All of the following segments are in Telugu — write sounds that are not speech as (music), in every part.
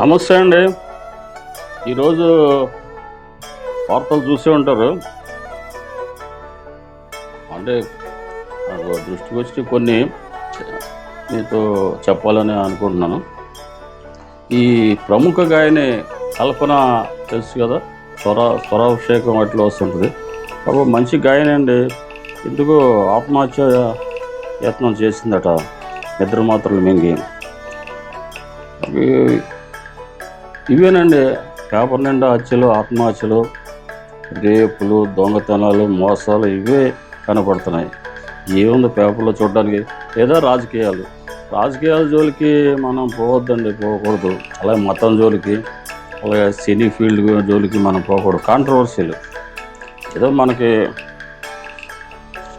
నమస్తే అండి. ఈరోజు వార్తలు చూసే ఉంటారు. అంటే నాకు దృష్టికి వచ్చి కొన్ని మీతో చెప్పాలని అనుకుంటున్నాను. ఈ ప్రముఖ గాయని కల్పన తెలుసు కదా? స్వర స్వరాభిషేకం అట్లా వస్తుంటుంది. పాపం మంచి గాయని అండి. ఎందుకు ఆత్మహత్య యత్నం చేసిందట నిద్ర మాత్రలు మింగి ఇవేనండి పేపర్ నిండా హత్యలు ఆత్మహత్యలు రేపులు దొంగతనాలు మోసాలు ఇవే కనపడుతున్నాయి. ఏముంది పేపర్లో చూడడానికి? లేదా రాజకీయాలు. రాజకీయాల జోలికి మనం పోవద్దండి పోకూడదు. అలాగే మతం జోలికి అలాగే సినీ ఫీల్డ్ జోలికి మనం పోకూడదు. కాంట్రవర్సీలు. ఏదో మనకి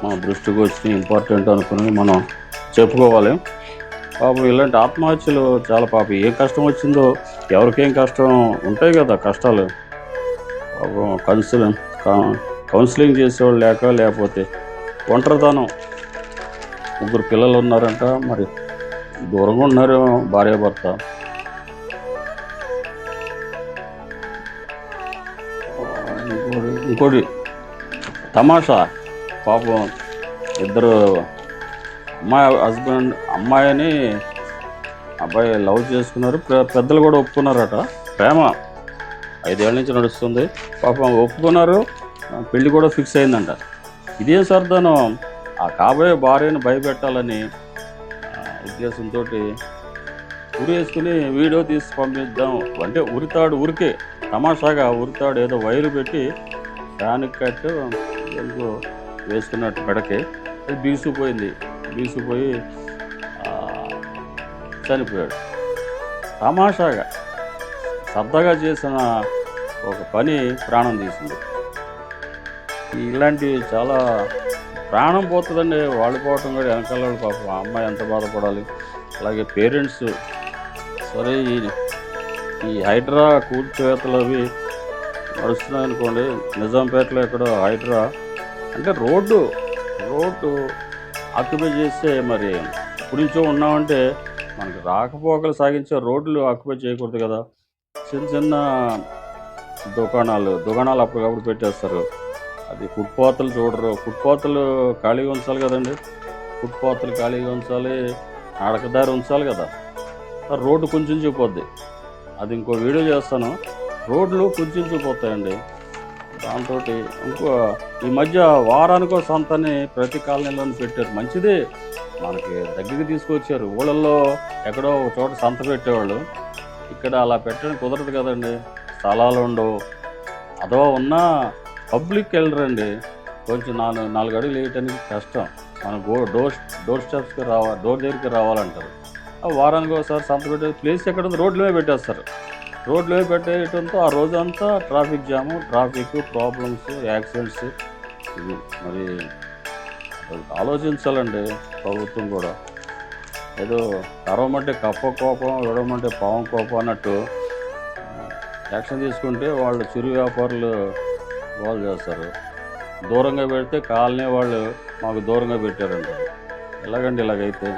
మన దృష్టికి వచ్చి ఇంపార్టెంట్ అనుకుని మనం చెప్పుకోవాలి. పాపం ఇలాంటి ఆత్మహత్యలు చాలా పాపం. ఏ కష్టం వచ్చిందో ఎవరికేం కష్టం? ఉంటాయి కదా కష్టాలు. పాపం కౌన్సిలింగ్ కౌన్సిలింగ్ చేసేవాళ్ళు లేక లేకపోతే ఒంటరితనం. ముగ్గురు పిల్లలు ఉన్నారంట మరి దూరంగా ఉన్నారు భార్య భర్త. ఇంకోటి ఇంకోటి తమాషా. పాపం ఇద్దరు అమ్మాయి హస్బెండ్ అమ్మాయిని అబ్బాయి లవ్ చేసుకున్నారు. పెద్దలు కూడా ఒప్పుకున్నారట. ప్రేమ ఐదేళ్ళ నుంచి నడుస్తుంది. పాపం ఒప్పుకున్నారు. పెళ్ళి పెళ్ళి కూడా ఫిక్స్ అయిందంట. ఇదేం సర్దాను. ఆ కాబోయే భార్యను భయపెట్టాలని ఉద్దేశంతో ఉరి వేసుకుని వీడియో తీసి పంపిద్దాం. అంటే ఉరితాడు ఉరికే తమాషాగా ఉరితాడు ఏదో వైరు పెట్టి ఫ్యాన్ కట్టు ఎందుకు వేసుకున్నట్టు పెడకే అది బీసుకుపోయింది బీసుకుపోయి చనిపోయాడు. తమాషాగా సరదాగా చేసిన ఒక పని ప్రాణం తీసింది. ఇలాంటివి చాలా ప్రాణం పోతుందండి. వాళ్ళు పోవటం కూడా వెనకాల పాపం ఆ అమ్మాయి ఎంత బాధపడాలి? అలాగే పేరెంట్స్ సరే ఈ ఈ హైడ్రా కూల్చివేతలు అవి నడుస్తున్నాయి అనుకోండి. నిజాంపేటలో ఎక్కడో హైడ్రా. అంటే రోడ్డు రోడ్డు ఆక్యుపై చేస్తే మరి ఇప్పుడు నుంచో ఉన్నామంటే మనకి రాకపోకలు సాగించే రోడ్లు ఆక్యుపై చేయకూడదు కదా. చిన్న చిన్న దుకాణాలు దుకాణాలు అప్పటికప్పుడు పెట్టేస్తారు. అది ఫుట్పాత్లు చూడరు. ఫుట్పాత్లు ఖాళీగా ఉంచాలి కదండి. ఫుట్పాత్లు ఖాళీగా ఉంచాలి. నడకదారి ఉంచాలి కదా. రోడ్డు కొంచెం చూపోద్ది. అది ఇంకో వీడియో చేస్తాను. రోడ్లు కొంచెం చూపోతాయండి దాంతో ఇంకో ఈ మధ్య వారానికో సంతని ప్రతి కాలనీలోనే పెట్టారు. మంచిదే. మనకి దగ్గరికి తీసుకొచ్చారు. ఊళ్ళల్లో ఎక్కడో ఒక చోట సంత పెట్టేవాళ్ళు. ఇక్కడ అలా పెట్టడం కుదరదు కదండి. స్థలాలు ఉండవు. అదో ఉన్నా పబ్లిక్ వెళ్ళరండి. కొంచెం నాలుగు నాలుగు అడుగులు వేయటానికి కష్టం. మన గో డోర్ డోర్ స్టెప్స్కి రావాలి డోర్ దగ్గరికి రావాలంటారు. ఆ వారానికి ఒకసారి సంత పెట్టే ప్లేస్ ఎక్కడ ఉంది రోడ్ల పెట్టేస్తారు. రోడ్ల పెట్టేయటంతో ఆ రోజంతా traffic jam traffic problems accidents ఇది మరి ఆలోచించాలండి ప్రభుత్వం కూడా. ఏదో కరవమంటే కప్ప కోపం విడవమంటే పావం కోపం అన్నట్టు యాక్షన్ తీసుకుంటే వాళ్ళు చిరు వ్యాపారులు వాళ్ళు చేస్తారు. దూరంగా పెడితే కాలనీ వాళ్ళు మాకు దూరంగా పెట్టారంటారు ఎలాగండి ఇలాగైతే?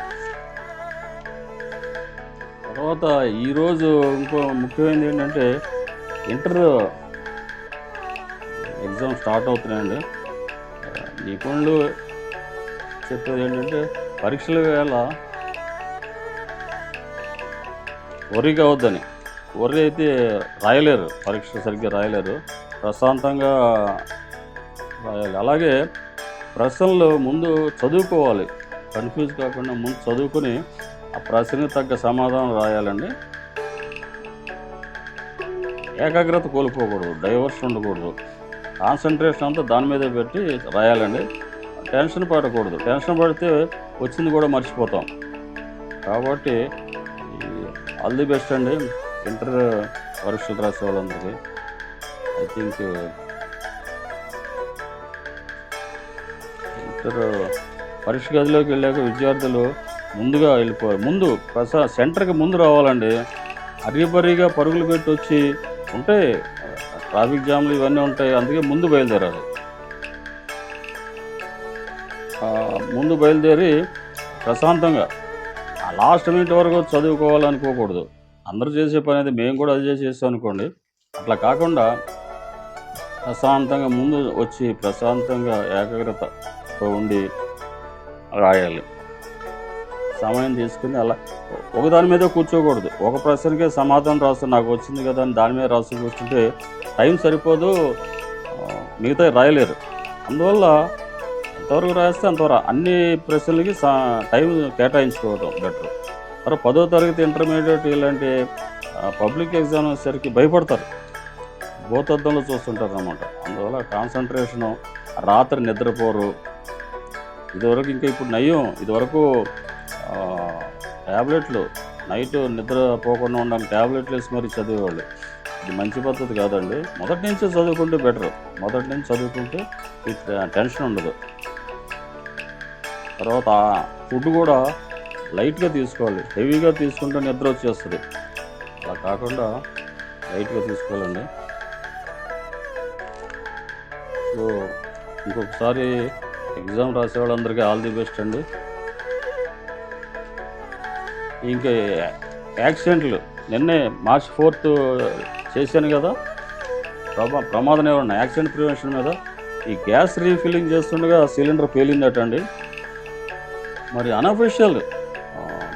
తర్వాత ఈరోజు ఇంకో ముఖ్యమైనది ఏంటంటే ఇంటర్ ఎగ్జామ్ స్టార్ట్ అవుతున్నాయండి. నిపుణులు చెప్పేది ఏంటంటే పరీక్షల వేళ వరి కావద్దని వరి అయితే రాయలేరు పరీక్ష సరిగ్గా రాయలేరు. ప్రశాంతంగా రాయాలి. అలాగే ప్రశ్నలు ముందు చదువుకోవాలి. కన్ఫ్యూజ్ కాకుండా ముందు చదువుకుని ఆ ప్రశ్నకు తగ్గ సమాధానం రాయాలండి. ఏకాగ్రత కోల్పోకూడదు డైవర్స్ ఉండకూడదు. కాన్సన్ట్రేషన్ అంతా దాని మీదే పెట్టి రాయాలండి. టెన్షన్ పడకూడదు. టెన్షన్ పడితే వచ్చింది కూడా మర్చిపోతాం. కాబట్టి ఆల్ ది బెస్ట్ అండి ఇంటర్ పరీక్షలు రాసే వాళ్ళందరికీ. ఐ థింక్ ఇంటర్ పరీక్ష గదిలోకి వెళ్ళాక విద్యార్థులు ముందుగా వెళ్ళిపోవాలి ముందు ప్రసా సెంటర్కి ముందు రావాలండి. అరిబరిగా పరుగులు పెట్టి వచ్చి ఉంటాయి ట్రాఫిక్ జామ్లు ఇవన్నీ ఉంటాయి అందుకే ముందు బయలుదేరాలి. ముందు బయలుదేరి ప్రశాంతంగా ఆ లాస్ట్ మినిట్ వరకు చదువుకోవాలనుకోకూడదు అందరూ చేసే పని అయితే మేము కూడా అది చేసేస్తాం అనుకోండి. అట్లా కాకుండా ప్రశాంతంగా ముందు వచ్చి ప్రశాంతంగా ఏకాగ్రతతో ఉండి రాయాలి. సమయం తీసుకుని అలా ఒక దాని మీద కూర్చోకూడదు. ఒక ప్రశ్నకే సమాధానం రాస్తూ నాకు వచ్చింది కదా అని దాని మీద రాస్తూ కూర్చుంటే టైం సరిపోదు. మిగతా రాయలేరు. అందువల్ల ఎంతవరకు రాస్తే అంతవరకు అన్ని ప్రశ్నలకి సా టైం కేటాయించుకోవడం బెటర్. మరి పదో తరగతి ఇంటర్మీడియట్ ఇలాంటి పబ్లిక్ ఎగ్జామ్ వచ్చేసరికి భయపడతారు. భూతద్దంలో చూస్తుంటారు అనమాట అందువల్ల కాన్సన్ట్రేషను రాత్రి నిద్రపోరు. ఇదివరకు ఇంకా ఇప్పుడు నయం. ఇదివరకు ట్యాబ్లెట్లు నైట్ నిద్ర పోకుండా ఉండడానికి ట్యాబ్లెట్లు వేసి మరీ చదివేవాళ్ళు. ఇది మంచి పద్ధతి కాదండి. మొదటి నుంచి చదువుకుంటే బెటర్. మొదటి నుంచి చదువుకుంటే టెన్షన్ ఉండదు. తర్వాత ఫుడ్ కూడా లైట్గా తీసుకోవాలి. హెవీగా తీసుకుంటే నిద్ర వచ్చేస్తుంది. అలా కాకుండా లైట్గా తీసుకోవాలండి. సో ఇంకొకసారి ఎగ్జామ్ రాసే వాళ్ళందరికీ ఆల్ ది బెస్ట్ అండి. ఇంకా యాక్సిడెంట్లు. నిన్నే మార్చ్ ఫోర్త్ చేశాను కదా? ప్రమా ప్రమాదం ఏమన్నా? యాక్సిడెంట్ ప్రివెన్షన్ మీద? ఈ గ్యాస్ రీఫిల్లింగ్ చేస్తుండగా సిలిండర్ పేలిందట అండి మరి అనఫిషియల్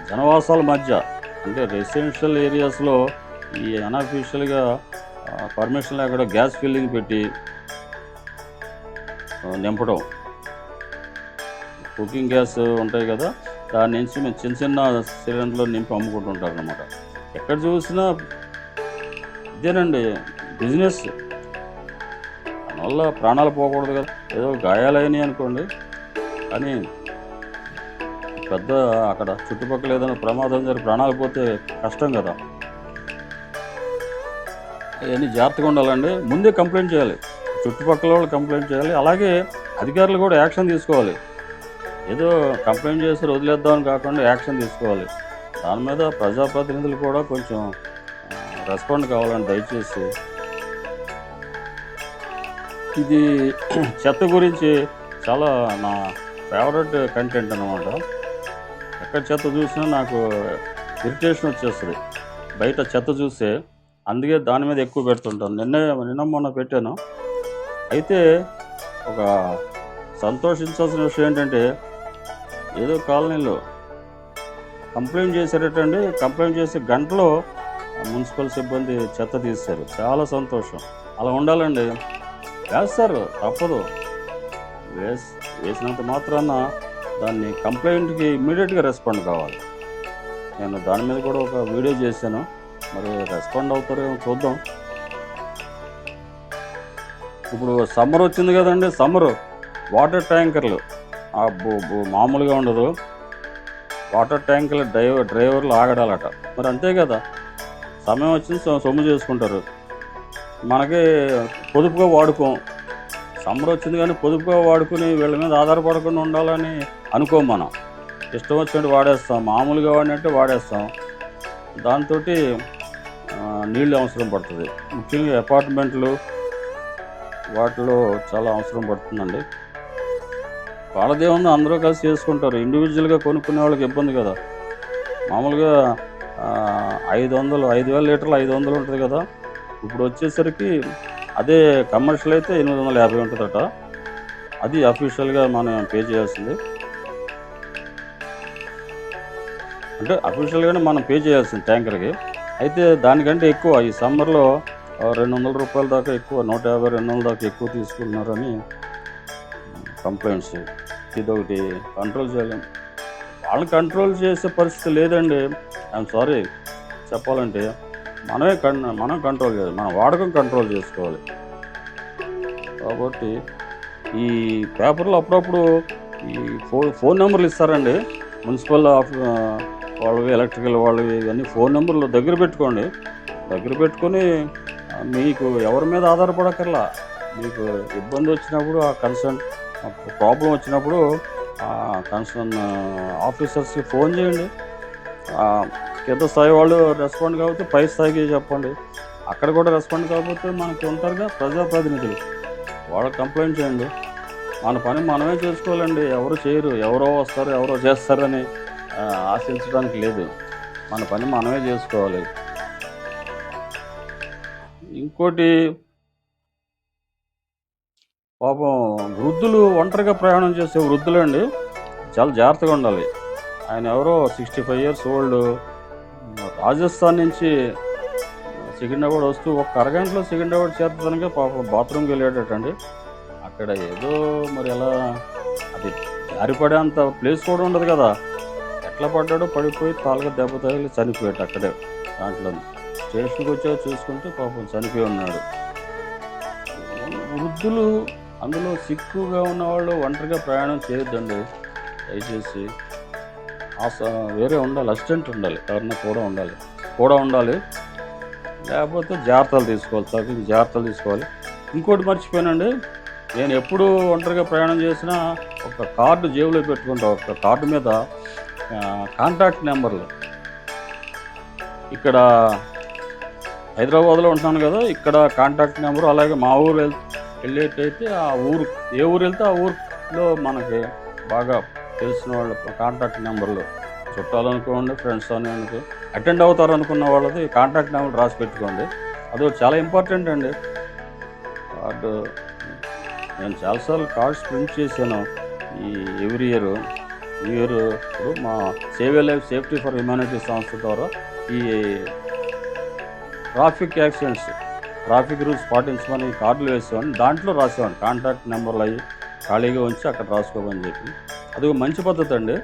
జనవాసాల మధ్య అంటే రెసిడెన్షియల్ ఏరియాస్లో ఈ అనఫిషియల్గా పర్మిషన్ లేకుండా గ్యాస్ ఫిల్లింగ్ పెట్టి నింపడం. కుకింగ్ గ్యాస్ ఉంటాయి కదా దాని నుంచి మేము చిన్న చిన్న సిలిండర్లో నింపి అమ్ముకుంటుంటారు అనమాట ఎక్కడ చూసినా ఇదేనండి బిజినెస్ దానివల్ల ప్రాణాలు పోకూడదు కదా. ఏదో గాయాలైనవి అనుకోండి. కానీ పెద్ద అక్కడ చుట్టుపక్కల ఏదైనా ప్రమాదం జరిగి ప్రాణాలు పోతే కష్టం కదా. అవన్నీ జాగ్రత్తగా ఉండాలండి. ముందే కంప్లైంట్ చేయాలి. చుట్టుపక్కల వాళ్ళు కంప్లైంట్ చేయాలి. అలాగే అధికారులు కూడా యాక్షన్ తీసుకోవాలి. ఏదో కంప్లైంట్ చేసి వదిలేద్దామని కాకుండా యాక్షన్ తీసుకోవాలి. దాని మీద ప్రజాప్రతినిధులు కూడా కొంచెం రెస్పాండ్ కావాలని దయచేసి. ఇది (clears throat) చెత్త గురించి చాలా నా ఫేవరెట్ కంటెంట్ అనమాట ఎక్కడ చెత్త చూసినా నాకు ఇరిటేషన్ వచ్చేస్తుంది. బయట చెత్త చూస్తే అందుకే దాని మీద ఎక్కువ పెడుతుంటాను. నిన్న నిన్న మొన్న పెట్టాను. అయితే ఒక సంతోషించాల్సిన విషయం ఏంటంటే ఏదో కాలనీలో కంప్లైంట్ చేశారటండి కంప్లైంట్ చేసి గంటలో మున్సిపల్ సిబ్బంది చెత్త తీశారు. చాలా సంతోషం. అలా ఉండాలండి. వేస్తారు తప్పదు. వేస్ వేసినంత మాత్రాన దాన్ని కంప్లైంట్కి ఇమ్మీడియట్గా రెస్పాండ్ కావాలి. నేను దాని మీద కూడా ఒక వీడియో చేశాను. మరి రెస్పాండ్ అవుతారేమో చూద్దాం. ఇప్పుడు సమ్మర్ వచ్చింది కదండి సమ్మర్. వాటర్ ట్యాంకర్లు. ఆ మామూలుగా ఉండదు. వాటర్ ట్యాంకర్లు డ్రైవర్ డ్రైవర్లు ఆగడాలట. మరి అంతే కదా. సమయం వచ్చింది సొమ్ము చేసుకుంటారు. మనకి పొదుపుగా వాడుకోం. సమ్మర్ వచ్చింది కానీ పొదుపుగా వాడుకుని వీళ్ళ మీద ఆధారపడకుండా ఉండాలని అనుకోం మనం. ఇష్టం వచ్చినట్టు వాడేస్తాం. మామూలుగా వాడినట్టు వాడేస్తాం. దాంతో నీళ్ళు అవసరం పడుతుంది. ముఖ్యంగా అపార్ట్మెంట్లు వాటిలో చాలా అవసరం పడుతుందండి. వాళ్ళదేమన్నా అందరూ కలిసి చేసుకుంటారు. ఇండివిజువల్గా కొనుక్కునే వాళ్ళకి ఇబ్బంది కదా. మామూలుగా ఐదు వందలు ఐదు వేల లీటర్లు ఐదు వందలు ఉంటుంది కదా. ఇప్పుడు వచ్చేసరికి అదే కమర్షియల్ అయితే ఎనిమిది వందల యాభై ఉంటుందట. అది అఫీషియల్గా మనం పే చేయాల్సింది. అంటే అఫీషియల్గానే మనం పే చేయాల్సింది ట్యాంకర్కి అయితే దానికంటే ఎక్కువ ఈ సమ్మర్లో రెండు వందల రూపాయల దాకా ఎక్కువ నూట యాభై రెండు వందల దాకా ఎక్కువ తీసుకున్నారని కంప్లైంట్స్ ఇదొకటి కంట్రోల్ చేయలేం. వాళ్ళని కంట్రోల్ చేసే పరిస్థితి లేదండి. ఐఎమ్ సారీ చెప్పాలంటే మనమే కన్ మనం కంట్రోల్ చేయాలి. మన వాడకం కంట్రోల్ చేసుకోవాలి. కాబట్టి ఈ పేపర్లో అప్పుడప్పుడు ఈ ఫోన్ ఫోన్ నెంబర్లు ఇస్తారండి. మున్సిపల్ ఆఫ్ వాళ్ళవి ఎలక్ట్రికల్ వాళ్ళవి ఇవన్నీ ఫోన్ నెంబర్లు దగ్గర పెట్టుకోండి. దగ్గర పెట్టుకొని మీకు ఎవరి మీద ఆధారపడక్కర్లా. మీకు ఇబ్బంది వచ్చినప్పుడు ఆ కన్సర్న్ ప్రాబ్లం వచ్చినప్పుడు ఆ కన్సర్న్ ఆఫీసర్స్కి ఫోన్ చేయండి. కింద స్థాయి వాళ్ళు రెస్పాండ్ కాకపోతే పై స్థాయికి చెప్పండి. అక్కడ కూడా రెస్పాండ్ కాకపోతే మనకి ఉంటారుగా ప్రజాప్రతినిధులు. వాళ్ళకి కంప్లైంట్ చేయండి. మన పని మనమే చేసుకోవాలండి. ఎవరు చేయరు. ఎవరో వస్తారు ఎవరో చేస్తారని ఆశించడానికి లేదు. మన పని మనమే చేసుకోవాలి. ఇంకోటి పాపం వృద్ధులు ఒంటరిగా ప్రయాణం చేసే వృద్ధులు అండి చాలా జాగ్రత్తగా ఉండాలి. ఆయన ఎవరో sixty five years old Rajasthan నుంచి సికింద్రాబాద్ వస్తూ ఒక అరగంటలో సికింద్రాబాద్ చేర్చడానికి పాపం బాత్రూమ్కి వెళ్ళాడటండి అక్కడ ఏదో మరి ఎలా అది జారిపడేంత ప్లేస్ కూడా ఉండదు కదా. ఎట్లా పడ్డాడో పడిపోయి తాళ్ళగా దెబ్బ తగిలి చనిపోయాడు అక్కడే దాంట్లో. స్టేషన్కి వచ్చా చూసుకుంటే పాపం చనిపోయి ఉన్నాడు. వృద్ధులు అందులో సిక్కుగా ఉన్నవాళ్ళు ఒంటరిగా ప్రయాణం చేయొద్దండి. దయచేసి వేరే ఉండాలి అసిస్టెంట్ ఉండాలి ఎవరన్నా కూడా ఉండాలి. కూడా ఉండాలి లేకపోతే జాగ్రత్తలు తీసుకోవాలి తగిన జాగ్రత్తలు తీసుకోవాలి. ఇంకోటి మర్చిపోయానండి నేను ఎప్పుడు ఒంటరిగా ప్రయాణం చేసినా ఒక కార్డు జేబులో పెట్టుకుంటా ఒక కార్డు మీద కాంటాక్ట్ నెంబర్లు. ఇక్కడ హైదరాబాద్లో ఉంటున్నాను కదా ఇక్కడ కాంటాక్ట్ నెంబర్ అలాగే మా ఊరు వెళ్ వెళ్ళేటైతే ఆ ఊరు ఏ ఊరు వెళ్తే ఆ ఊరిలో మనకి బాగా తెలిసిన వాళ్ళ కాంటాక్ట్ నెంబర్లు చుట్టాలు అనుకోండి ఫ్రెండ్స్ అని అనుకో అటెండ్ అవుతారు అనుకున్న వాళ్ళది కాంటాక్ట్ నెంబర్ రాసి పెట్టుకోండి. అది చాలా ఇంపార్టెంట్ అండి. కార్డు నేను చాలాసార్లు కార్డ్స్ ప్రింట్ చేశాను ఈ ఎవ్రీ ఇయర్ న్యూ ఇయర్ ఇప్పుడు మా save life safety for humanity సంస్థ ద్వారా ఈ ట్రాఫిక్ యాక్సిడెంట్స్ ట్రాఫిక్ రూల్స్ పాటించమని కార్డులు వేసేవాడిని. దాంట్లో రాసేవాడిని. కాంటాక్ట్ నెంబర్లు అవి ఖాళీగా ఉంచి అక్కడ రాసుకోమని చెప్పి. అది ఒక మంచి పద్ధతి అండి.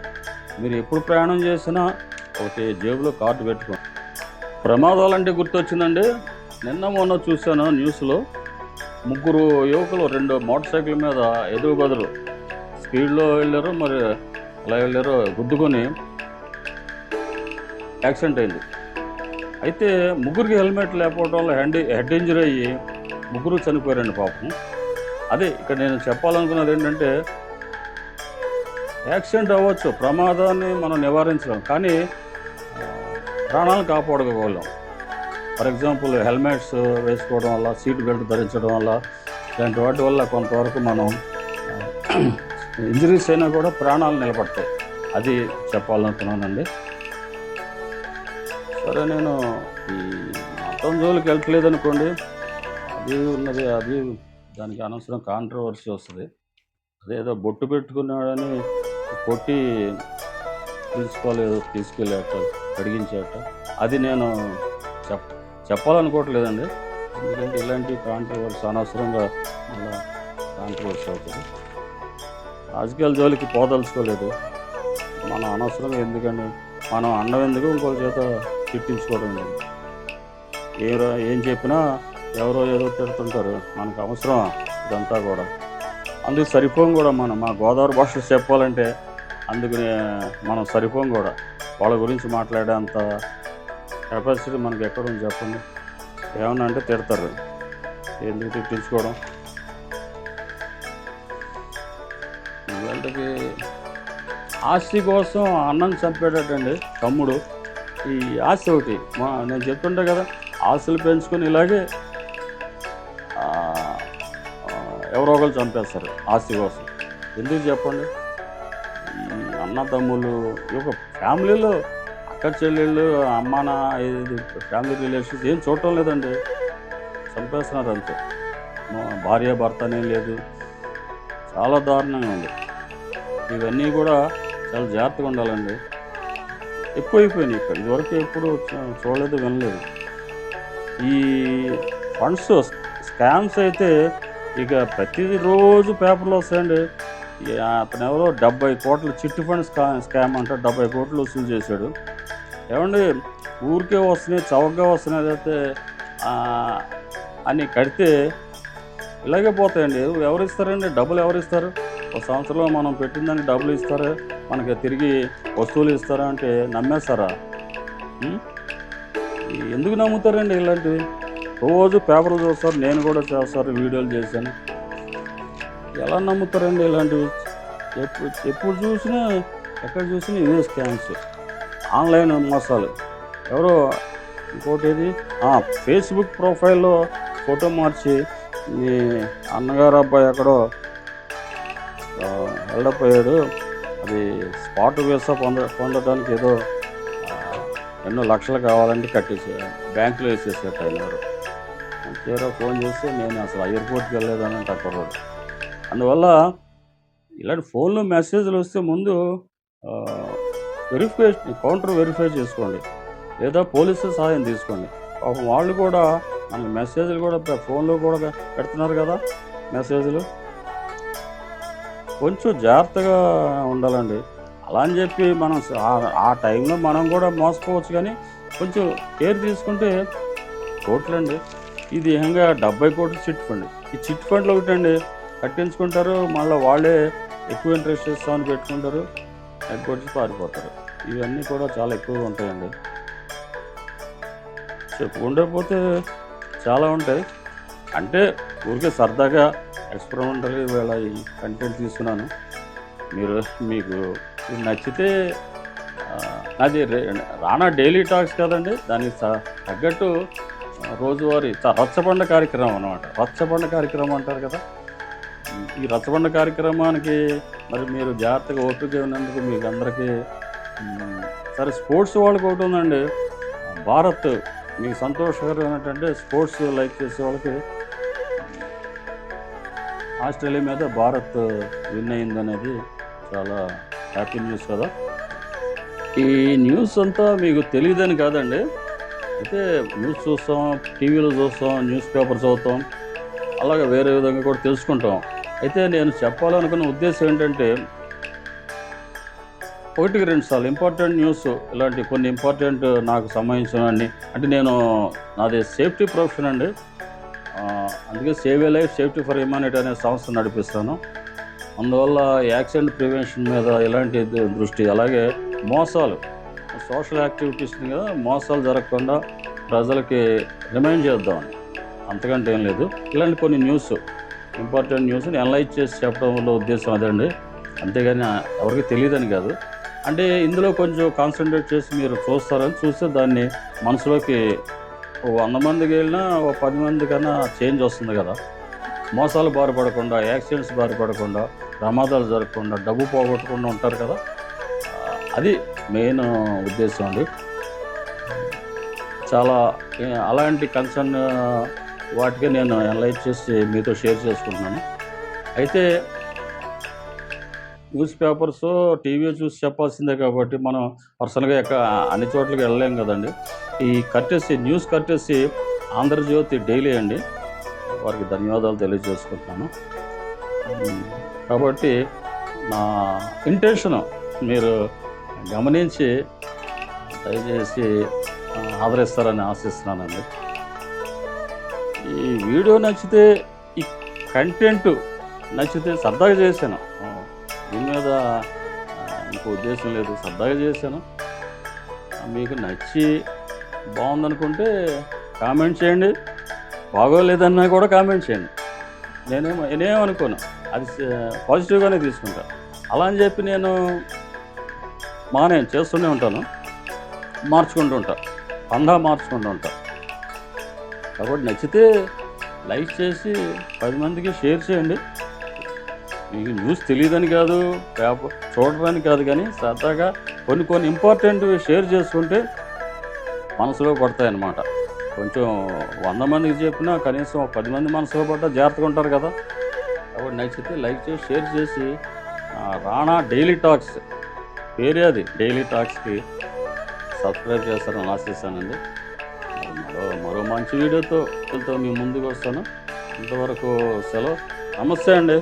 మీరు ఎప్పుడు ప్రయాణం చేసినా ఒకటి జేబులో కార్డు పెట్టుకోండి. ప్రమాదాలు అంటే గుర్తొచ్చిందండి. నిన్న మొన్న చూశాను న్యూస్లో ముగ్గురు యువకులు రెండు మోటార్ సైకిల్ మీద ఎదురు బదులు స్పీడ్లో వెళ్ళారు మరి అలా వెళ్ళారో గుద్దుకొని యాక్సిడెంట్ అయింది. అయితే ముగ్గురికి హెల్మెట్ లేకపోవడం వల్ల హెడ్ హెడ్ ఇంజరీ అయ్యి ముగ్గురు చనిపోయారండి పాపం. అదే ఇక్కడ నేను చెప్పాలనుకున్నది ఏంటంటే యాక్సిడెంట్ అవ్వచ్చు ప్రమాదాన్ని మనం నివారించలేం. కానీ ప్రాణాలను కాపాడుకోగలం. ఫర్ ఎగ్జాంపుల్ హెల్మెట్స్ వేసుకోవడం వల్ల సీట్ బెల్ట్ ధరించడం వల్ల ఇలాంటి వాటి వల్ల కొంతవరకు మనం ఇంజరీస్ అయినా కూడా ప్రాణాలు నిలబడతాయి. అది చెప్పాలనుకున్నానండి. సరే నేను ఈ మతం జోలికి వెళ్ళట్లేదు అనుకోండి అది ఉన్నది అది దానికి అనవసరం కాంట్రవర్సీ వస్తుంది. అదేదో బొట్టు పెట్టుకున్నాడని కొట్టి ప్రిన్సిపాల్ ఏదో తీసుకెళ్ళాట అడిగించాట అది నేను చెప్ చెప్పాలనుకోవట్లేదండి. ఎందుకంటే ఇలాంటి కాంట్రవర్సీ అనవసరంగా మళ్ళా కాంట్రవర్సీ అవుతుంది. రాజకీయాల జోలికి పోదలుచుకోలేదు. మనం అనవసరంగా ఎందుకండి మనం అన్నం ఎందుకు ఇంకో చేత తిట్టించుకోవడం లేదు. ఏ ఏం చెప్పినా ఎవరో ఏదో తిడుతుంటారు. మనకు అవసరమా ఇదంతా కూడా. అందుకు సరిపోం కూడా మనం. మా గోదావరి భాష చెప్పాలంటే అందుకునే మనం సరిపోం కూడా. వాళ్ళ గురించి మాట్లాడే అంత కెపాసిటీ మనకి ఎక్కడ ఉంది చెప్పండి. ఏమన్నా అంటే తిడతారు. ఎందుకు తిట్టించుకోవడం? వీళ్ళకి ఆస్తి కోసం అన్నం చంపేటట్టండి తమ్ముడు. ఈ ఆస్తి ఒకటి. మా నేను చెప్తుంటా కదా ఆస్తులు పెంచుకొని ఇలాగే ఎవరో ఒకరు చంపేస్తారు ఆస్తి కోసం. ఎందుకు చెప్పండి? అన్నదమ్ములు ఒక ఫ్యామిలీలో అక్క చెల్లెళ్ళు అమ్మ నా ఇది ఫ్యామిలీ రిలేషన్స్ ఏం చూడటం లేదండి. చంపేస్తున్నారు అంతే. భార్య భర్త అనేం లేదు. చాలా దారుణంగా ఉంది. ఇవన్నీ కూడా చాలా జాగ్రత్తగా ఉండాలండి. ఎక్కువైపోయినాయి ఇక్కడ. ఇదివరకు ఎప్పుడు చూడలేదు వినలేదు. ఈ ఫండ్స్ స్కామ్స్ అయితే ఇక ప్రతిరోజు పేపర్లో వస్తాయండి. అతను ఎవరో డెబ్బై కోట్ల చిట్ ఫండ్ స్కా స్కామ్ అంటే డెబ్బై కోట్లు వసూలు చేశాడు. ఏమండి ఊరికే వస్తున్నాయి చౌకగా వస్తున్నాయి అయితే అని కడితే ఇలాగే పోతాయండి. ఎవరు ఇస్తారండి? డబ్బులు ఎవరు ఇస్తారు? ఒక సంవత్సరంలో మనం పెట్టిన దానికి డబ్బులు ఇస్తారా? మనకి తిరిగి వస్తువులు ఇస్తారా అంటే నమ్మేస్తారా ఎందుకు నమ్ముతారండి ఇలాంటివి? రోజు పేపర్లు చూస్తారు నేను కూడా చేస్తారు వీడియోలు చేశాను. ఎలా నమ్ముతారండి ఇలాంటివి? ఎప్పుడు ఎప్పుడు చూసినా ఎక్కడ చూసినా ఇదే స్కామ్స్. ఆన్లైన్ మోసాలు ఎవరో ఇంకోటి ఏది ఫేస్బుక్ ప్రొఫైల్లో ఫోటో మార్చి మీ అన్నగారు అబ్బాయి ఎక్కడో వెళ్ళపోయాడు అది స్పాట్ వీసా పొంద పొందడానికి ఏదో ఎన్నో లక్షలు కావాలంటే కట్టేసే బ్యాంకులో వేసేసేట అయినారు ఎవరో ఫోన్ చేస్తే నేను అసలు ఎయిర్పోర్ట్కి వెళ్ళలేదని అంటే అక్కడ అందువల్ల ఇలాంటి ఫోన్లో మెసేజ్లు వస్తే ముందు వెరిఫై కౌంటర్ వెరిఫై చేసుకోండి. లేదా పోలీసు సహాయం తీసుకోండి. పాపం వాళ్ళు కూడా మన మెసేజ్లు కూడా ఫోన్లో కూడా పెడుతున్నారు కదా మెసేజ్లు కొంచెం జాగ్రత్తగా ఉండాలండి. అలా అని చెప్పి మనం ఆ- ఆ టైంలో మనం కూడా మోసపోవచ్చు కానీ కొంచెం కేర్ తీసుకుంటే కోట్లండి. ఇది ఏకంగా డెబ్బై కోట్ల చిట్ ఫండ్. ఈ చిట్ ఫండ్లు ఒకటండి కట్టించుకుంటారు మళ్ళీ వాళ్ళే ఎక్కువ ఇంట్రెస్ట్ ఇస్తామని పెట్టుకుంటారు ఎగ్గొచ్చి పారిపోతారు. ఇవన్నీ కూడా చాలా ఎక్కువగా ఉంటాయండి. చెప్పుకుంటే ఉండకపోతే చాలా ఉంటాయి. అంటే ఊరికే సరదాగా ఎక్స్పెరిమెంటల్ వేళ ఈ కంటెంట్ తీసుకున్నాను. మీరు మీకు నచ్చితే నాది అది రానా డైలీ టాక్స్ కదండి దానికి తగ్గట్టు రోజువారీ రచ్చబండ కార్యక్రమం అనమాట రచ్చబండ కార్యక్రమం అంటారు కదా? ఈ రచ్చబండ కార్యక్రమానికి మరి మీరు జాగ్రత్తగా ఓపిక ఉన్నందుకు మీకు అందరికీ సరే స్పోర్ట్స్ వాళ్ళకి ఒకటి ఉందండి. భారత్ మీకు సంతోషకరమైనటువంటి స్పోర్ట్స్ లైక్ చేసే వాళ్ళకి ఆస్ట్రేలియా మీద భారత్ విన్ అయింది అనేది చాలా హ్యాపీ న్యూస్ కదా? ఈ న్యూస్ అంతా మీకు తెలియదని కాదండి. అయితే న్యూస్ చూస్తాం టీవీలో చూస్తాం న్యూస్ పేపర్ చదువుతాం అలాగే వేరే విధంగా కూడా తెలుసుకుంటాం. అయితే నేను చెప్పాలనుకున్న ఉద్దేశం ఏంటంటే ఒకటికి రెండు సార్లు ఇంపార్టెంట్ న్యూస్ ఇలాంటి కొన్ని ఇంపార్టెంట్ నాకు సంబంధించినవన్నీ అంటే నేను నాది సేఫ్టీ ప్రొఫెషన్ అండి. అందుకే save a life safety for humanity అనే సంస్థ నడిపిస్తాను. అందువల్ల యాక్సిడెంట్ ప్రివెన్షన్ మీద ఇలాంటి దృష్టి అలాగే మోసాలు సోషల్ యాక్టివిటీస్ని కదా మోసాలు జరగకుండా ప్రజలకి రిమైండ్ చేద్దామని. అంతకంటే ఏం లేదు. ఇలాంటి కొన్ని న్యూస్ ఇంపార్టెంట్ న్యూస్ని అనలైజ్ చేసి చెప్పడంలో ఉద్దేశం అదండి. అంతేగాని ఎవరికి తెలియదని కాదు. అంటే ఇందులో కొంచెం కాన్సన్ట్రేట్ చేసి మీరు చూస్తారని చూస్తే దాన్ని మనసులోకి ఓ వంద మందికి వెళ్ళినా ఓ పది మంది కన్నా చేంజ్ వస్తుంది కదా. మోసాలు బారిపడకుండా యాక్సిడెంట్స్ బారిపడకుండా ప్రమాదాలు జరగకుండా డబ్బు పోగొట్టకుండా ఉంటారు కదా. అది మెయిన్ ఉద్దేశం అండి. చాలా అలాంటి కన్సర్న్ వాటికి నేను అనలైజ్ చేసి మీతో షేర్ చేసుకుంటున్నాను. అయితే న్యూస్ పేపర్స్ టీవీ చూసి చెప్పాల్సిందే కాబట్టి మనం పర్సనల్గా ఎక్క అన్ని చోట్లకి వెళ్ళలేం కదండి. ఈ కట్టేసి న్యూస్ కట్టేసి ఆంధ్రజ్యోతి డైలీ అండి. వారికి ధన్యవాదాలు తెలియజేసుకుంటున్నాను. కాబట్టి నా ఇంటెన్షన్ మీరు గమనించి దయచేసి ఆదరిస్తారని ఆశిస్తున్నానండి. ఈ వీడియో నచ్చితే ఈ కంటెంట్ నచ్చితే సరదాగా చేశాను. దీని మీద ఇంకో ఉద్దేశం లేదు సరదాగా చేశాను. మీకు నచ్చి బాగుందనుకుంటే కామెంట్ చేయండి. బాగోలేదన్నా కూడా కామెంట్ చేయండి. నేనేమో నేనేమనుకోను అది పాజిటివ్గానే తీసుకుంటా. అలా అని చెప్పి నేను మానే చేస్తూనే ఉంటాను. మార్చుకుంటూ ఉంటా. పందా మార్చుకుంటూ ఉంటా. కాబట్టి నచ్చితే లైక్ చేసి పది మందికి షేర్ చేయండి. మీకు న్యూస్ తెలియదని కాదు పేపర్ చూడడానికి కాదు కానీ సరదాగా కొన్ని కొన్ని ఇంపార్టెంట్ షేర్ చేసుకుంటే మనసులో పడతాయన్నమాట. కొంచెం వంద మందికి చెప్పినా కనీసం పది మంది మనసులో పడ్డా జాగ్రత్తగా ఉంటారు కదా. కాబట్టి నచ్చితే లైక్ చేసి షేర్ చేసి రాణా డైలీ టాక్స్ పేరే అది. డైలీ టాక్స్కి సబ్స్క్రైబ్ చేస్తారని ఆశిస్తానండి. మరో మరో మంచి వీడియోతో మీ ముందుకు వస్తాను. ఇంతవరకు సెలవు. నమస్తే అండి.